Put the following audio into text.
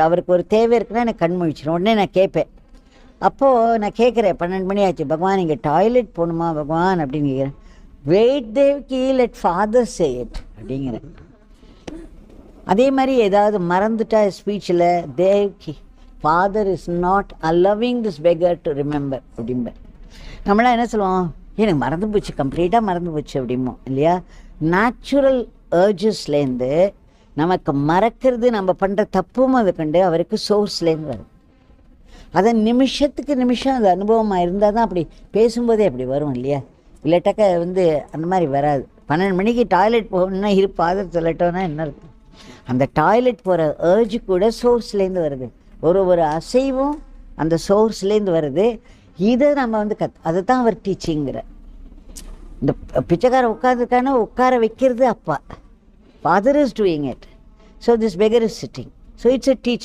முழிச்சிடும் அவருக்கு ஒரு தேவை இருக்குன்னா எனக்கு கண் முழிச்சிடும் உடனே நான் கேட்பேன். அப்போது நான் கேட்குறேன் பன்னெண்டு மணி ஆச்சு பகவான் இங்கே டாய்லெட் போகணுமா பகவான்? அப்படின்னு கேட்குறேன். Wait Dev Devki let father say it அப்படிங்கிறேன். அதே மாதிரி ஏதாவது மறந்துட்டா ஸ்பீச்சில் Devki father is not allowing this beggar to remember அப்படிம்பேன். நம்மளாம் என்ன சொல்லுவோம்? எனக்கு மறந்து போச்சு கம்ப்ளீட்டாக மறந்து போச்சு அப்படிமோ இல்லையா? நேச்சுரல் ஏர்ஜஸ்லேருந்து நமக்கு மறக்கிறது நம்ம பண்ணுற தப்பும் அது கண்டு அவருக்கு சோர்ஸ்லேருந்து வருது அதை நிமிஷத்துக்கு நிமிஷம் அது அனுபவமாக இருந்தால் தான் அப்படி பேசும்போதே அப்படி வரும் இல்லையா? இல்லாட்டாக்க வந்து அந்த மாதிரி வராது. பன்னெண்டு மணிக்கு டாய்லெட் போகணும்னா இரு பாதர் சொல்லட்டோன்னா என்ன இருக்கும் அந்த டாய்லெட் போகிற ஏர்ஜ் கூட சோர்ஸ்லேருந்து வருது. ஒரு ஒரு அசைவும் அந்த சோர்ஸ்லேருந்து வருது. இதை நம்ம வந்து கத் அதை தான் அவர் டீச்சிங்கிற இந்த பிச்சைக்காரன் உட்காந்துருக்கான உட்கார வைக்கிறது அப்பா. Father is doing it So this beggar is sitting. So it's a teaching.